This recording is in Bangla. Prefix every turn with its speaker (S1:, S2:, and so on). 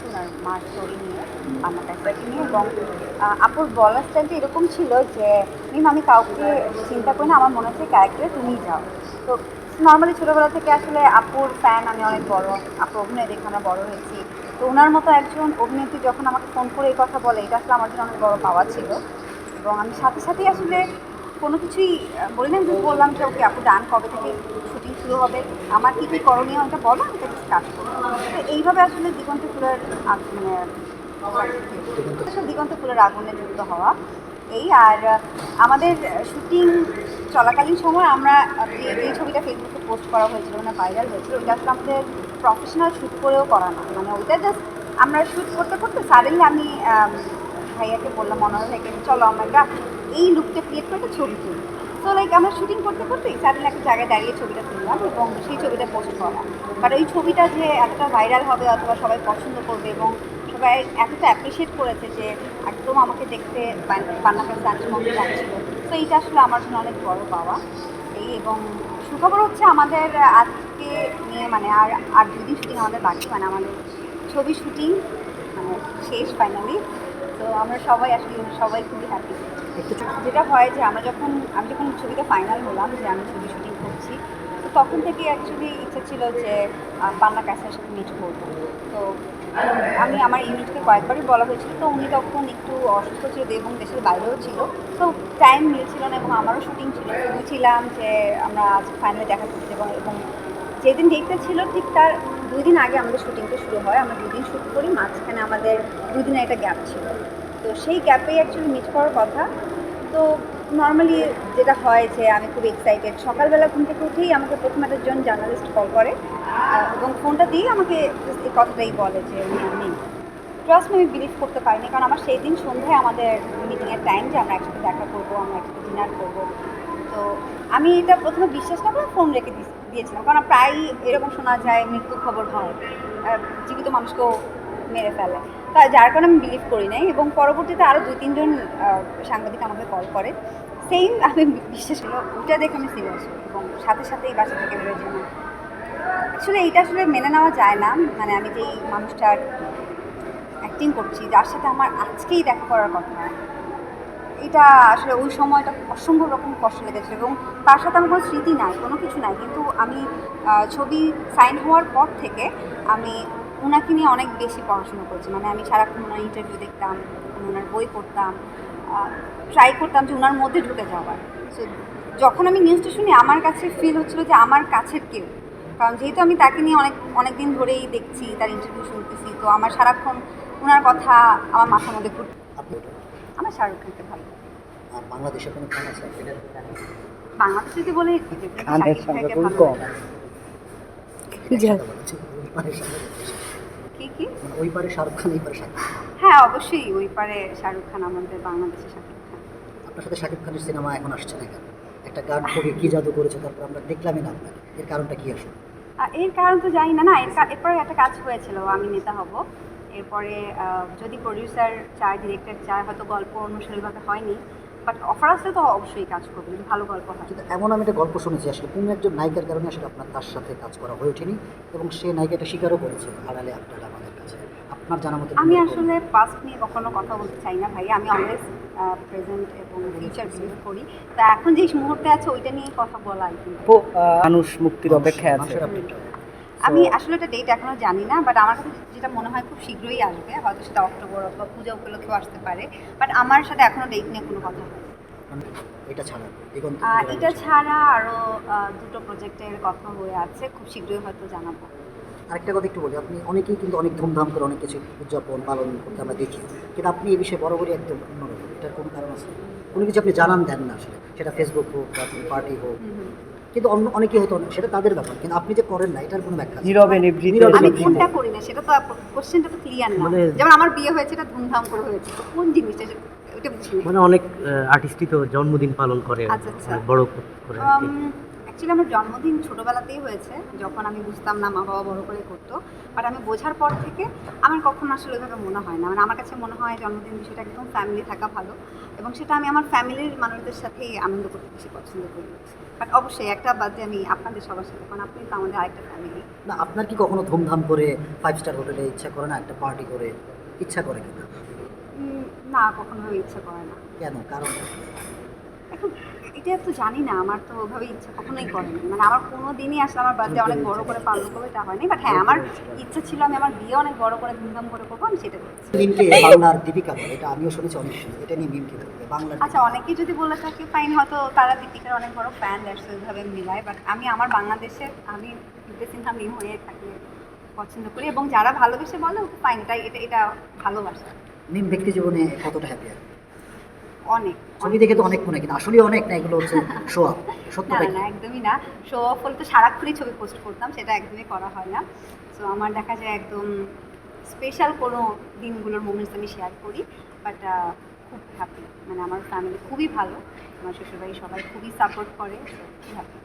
S1: হচ্ছে ওনার মার স্টোরি নিয়ে আমার কাছে নিয়ে এবং আপুর বলার স্টাইলটা এরকম ছিল যে মিম আমি কাউকে চিন্তা করি না আমার মনে হচ্ছে ক্যারেক্টারে তুমিই যাও। তো নর্মালি ছোটোবেলা থেকে আসলে আপুর ফ্যান আমি অনেক বড় আপুর অভিনয় দেখে আমরা বড় হয়েছি। তো ওনার মতো একজন অভিনেত্রী যখন আমাকে ফোন করে এই কথা বলে এটা আসলে আমার জন্য অনেক বড় পাওয়া ছিল। এবং আমি সাথে সাথেই আসলে কোনো কিছুই আহ, বলি যে বললাম যে ওকে আপু ডান কবে থেকে শুরু হবে। আমার কী কী করণীয় এটা বলো, আমি এটা কাজ করব। তো এইভাবে আসলে দিগন্ত ফুলের মানে দিগন্ত ফুলের আগুনে যুক্ত হওয়া। এই আর আমাদের শুটিং চলাকালীন সময় আমরা যে ছবিটা ফেসবুকে পোস্ট করা হয়েছিল মানে ভাইরাল হয়েছিল ওইটা আসলে আমাদের প্রফেশনাল শ্যুট করেও করা না। মানে ওইটা জাস্ট আমরা শ্যুট করতে করতে সাডেনলি আমি ভাইয়াকে বললাম, মনোহর ভাইকে চলো আমরা এই লুকটা ক্রিয়েট করে একটা ছবি তুলি। তো লাইক আমরা শুটিং করতে করতেই সাডেনলি একটা জায়গায় দাঁড়িয়ে ছবিটা তুললাম এবং সেই ছবিটা পোস্ট করা বাট ওই ছবিটা যে এতটা ভাইরাল হবে অথবা সবাই পছন্দ করবে এবং সবাই এতটা অ্যাপ্রিসিয়েট করেছে যে একদম আমাকে দেখতে বান্নাকার সান্টি মধ্যে লাগছিল তো এইটা আসলে আমার জন্য অনেক বড় পাওয়া। এই এবং সুখবর হচ্ছে আমাদের আজকে নিয়ে মানে আর আর দুদিন শুটিং আমাদের বাকি মানে আমাদের ছবি শুটিং মানে শেষ ফাইনালি তো আমরা সবাই আসলে সবাই খুবই হ্যাপি যেটা হয় যে আমরা যখন আমি যখন ছবিটা ফাইনাল হলাম যে আমি ছবি শুটিং করছি তো তখন থেকে অ্যাকচুয়ালি ইচ্ছা ছিল যে পান্না ক্যাসের সাথে মিট করব। তো আমি আমার ইউনিটকে কয়েকবারই বলা হয়েছিল তো উনি তখন একটু অসুস্থ ছিল এবং দেশের বাইরেও ছিল। তো টাইম মিলছিল না এবং আমারও শুটিং ছিল। বুঝছিলাম যে আমরা আজ ফাইনালে দেখা করতে যাব এবং যেদিন ডেটটা ছিল ঠিক তার দুই দিন আগে আমাদের শুটিংটা শুরু হয়। আমরা দুই দিন শ্যুট করি, মাঝখানে আমাদের দুই দিনের একটা গ্যাপ ছিল। তো সেই গ্যাপেই অ্যাকচুয়ালি মিট করার কথা। তো নর্মালি যেটা হয় যে আমি খুব এক্সাইটেড সকালবেলা ঘুম থেকে উঠেই আমাকে প্রথম একজন জার্নালিস্ট কল করে এবং ফোনটা দিয়ে আমাকে এই কথাটাই বলে যে নেই। ট্রাস্ট আমি বিলিভ করতে পারিনি, কারণ আমার সেই দিন সন্ধ্যায় আমাদের মিটিংয়ের টাইম যে আমরা একসাথে দেখা করব, আমরা একসাথে ডিনার করব। তো আমি এটা প্রথমে বিশ্বাস না করে ফোন রেখে দিস- দিয়েছিলাম। কারণ প্রায়ই এরকম শোনা যায় মৃত্যু খবর হয়। জীবিত মানুষকেও মেরে ফেলে। তা যার কারণে আমি বিলিভ করি নাই এবং পরবর্তীতে আরও দুই তিনজন সাংবাদিক আমাকে কল করে। সেম আমি বিশ্বাস করি, ওটা দেখে আমি সিরিয়াস এবং সাথে সাথেই বাসা থেকে বেরোয় আসলে এইটা আসলে মেনে নেওয়া যায় না। মানে আমি যেই মানুষটার অ্যাক্টিং করছি, যার সাথে আমার আজকেই দেখা করার কথা এটা আসলে ওই সময়টা অসম্ভব রকম কষ্ট লেগেছে এবং তার সাথে আমার কোনো স্মৃতি নাই, কোনো কিছু নাই। কিন্তু আমি ছবি সাইন হওয়ার পর থেকে আমি ওনাকে নিয়ে অনেক বেশি পড়াশোনা করেছি। মানে আমি সারাক্ষণ ওনার ইন্টারভিউ দেখতাম ওনার বই পড়তাম ট্রাই করতাম যে ওনার মধ্যে ঢুকে যাওয়ার। সো যখন আমি নিউজটা শুনি, আমার কাছে ফিল হচ্ছিল যে আমার কাছের কেউ। কারণ যেহেতু আমি তাকে নিয়ে অনেক অনেক দিন ধরেই দেখছি, তার ইন্টারভিউ শুনতেছি, তো আমার সারাক্ষণ ওনার কথা আমার মাথার মধ্যে ঘুরতে আমার শাহরুখ খানকে ভালো
S2: আর বাংলাদেশের কোনো খান আছে?
S1: বাংলাদেশ যদি বলে
S3: সংখ্যা কম।
S1: লাগে।
S2: খান।
S1: কি কি?
S2: মানে ওই পারে শাহরুখ খান এই পারে শাকিব
S1: হ্যাঁ অবশ্যই ওই পারে শাহরুখ খান আমাদের বাংলাদেশে শাকিব খান।
S2: আপনার সাথে শাকিব খানের সিনেমা এখন আসছে না কেন? একটা গান কবি কি জাদু করেছে তারপর আমরা দেখলামই না আপনাকে। এর কারণটা কি আসলে?
S1: আর এর কারণ তো জানি না না এরপরে একটা কাজ হয়েছিল আমি নেতা হব। এরপরে যদি প্রডিউসার চায় ডিরেক্টর চায় হয়তো গল্প অনুসারীভাবে হয়নি বাট অফার আসলে তো অবশ্যই কাজ করবে যদি ভালো গল্প হয়।
S2: কিন্তু এমন আমি একটা গল্প শুনেছি আসলে কোনো একজন নায়িকার কারণে আসলে আপনার তার সাথে কাজ করা হয়ে ওঠেনি এবং সে নায়িকাটা স্বীকারও করেছে আড়ালে আপনারা আমাদের কাছে। আপনার জানা মতো
S1: আমি আসলে পাস্ট নিয়ে কখনো কথা বলতে চাই না ভাই আমি অলওয়েজ প্রেজেন্ট এবং ফিউচার বিলিভ করি। তো এখন যে মুহূর্তে আছে ওইটা নিয়ে কথা বলা আর কি
S3: মানুষ মুক্তির অপেক্ষায় আছে।
S1: আমি আসলে এটা ডেট এখনও জানি না বাট আমার কাছে যেটা মনে হয় খুব শীঘ্রই আসবে হয়তো সেটা অক্টোবর অথবা পূজা উপলক্ষেও আসতে পারে বাট আমার সাথে এখনও ডেট নিয়ে কোনো কথা হয়নি।
S2: মানে এটা ছাড়া
S1: আর এটা ছাড়া। আরও দুটো প্রজেক্টের কথা হয়ে আছে খুব শীঘ্রই হয়তো জানাব।
S2: আরেকটা কথা একটু বলি আপনি অনেকেই কিন্তু অনেক ধুমধাম করে অনেক কিছু উদযাপন পালন করতে আমরা দেখি কিন্তু আপনি এই বিষয়ে বরাবরই একদম অন্যরকম এটার কোনো কারণ আছে? কোনো কিছু আপনি জানান দেন না আসলে সেটা ফেসবুক হোক বা পার্টি হোক কিন্তু অন্য অনেকে হতো না, সেটা তাদের ব্যাপার কিন্তু আপনি যে করেন না এটার কোনো ব্যাখ্যা?
S3: নীরবে নিভৃতে
S1: আমি কোনটা করি না সেটা তো কোশ্চেনটা তো ক্লিয়ার না
S4: মানে-
S1: যেমন আমার বিয়ে হয়েছে এটা ধুমধাম করে হয়েছে কোন জিনিসটা
S4: মানে অনেক আর্টিস্টই তো জন্মদিন পালন করে
S1: আচ্ছা, আচ্ছা।
S4: বড় করে।
S1: অ্যাকচুয়ালি আমার জন্মদিন ছোটোবেলাতেই হয়েছে যখন আমি বুঝতাম না মা বাবা বড় করে করতো। বাট আমি বোঝার পর থেকে আমার কখনো আসলে ওইভাবে মনে হয় না। মানে আমার কাছে মনে হয় জন্মদিন বিষয়টা একদম ফ্যামিলি থাকা ভালো এবং সেটা আমি আমার ফ্যামিলির মানুষদের সাথেই আনন্দ করতে বেশি পছন্দ করি। বাট অবশ্যই একটা বাদে আমি আপনাদের সবার সাথে কারণ আপনি তো আমাদের আরেকটা ফ্যামিলি
S2: না আপনার কি কখনো ধুমধাম করে ফাইভ স্টার হোটেলে ইচ্ছা করে না একটা পার্টি করে ইচ্ছা করে কিনা?
S1: না কখনো ইচ্ছা করে না।
S2: কেন? কারণ?
S1: এটা তো জানি না আমার তো ওভাবে ইচ্ছা কখনোই করেনি। মানে আমার কোনো দিনই আসলে আমার বার্থডে অনেক বড় করে পালন করব এটা হয়নি। বাট হ্যাঁ আমার ইচ্ছা ছিল আমি আমার বিয়ে অনেক বড় করে ধুমধাম করে করব আমি সেটা
S2: বাংলার দীপিকা বলে এটা আমিও শুনেছি অনেক শুনি এটা নিয়ে মিম কি
S1: আচ্ছা অনেকেই যদি বলে থাকে ফাইন হয়তো তারা দীপিকার অনেক বড় ফ্যান দ্যাটস ওইভাবে মিলায়। বাট আমি আমার বাংলাদেশের আমি দীপিকা সিনহা মিম হয়ে থাকলে পছন্দ করি। এবং যারা ভালোবেসে বলে ফাইন তাই এটা এটা ভালোবাসা।
S2: মিম ব্যক্তি জীবনে কতটা হ্যাপি
S1: অনেক
S2: ছবি দেখে তো অনেক মনে কিন্তু আসলে অনেক না এগুলো হচ্ছে শো অফ
S1: না না একদমই না। শো অফ হলে তো সারাক্ষণই ছবি পোস্ট করতাম সেটা একদমই করা হয় না। সো আমার দেখা যায় একদম স্পেশাল কোনো দিনগুলোর মোমেন্টস আমি শেয়ার করি বাট খুব হ্যাপি মানে আমার ফ্যামিলি খুবই ভালো আমার শ্বশুরবাড়ি সবাই খুবই সাপোর্ট করে হ্যাপি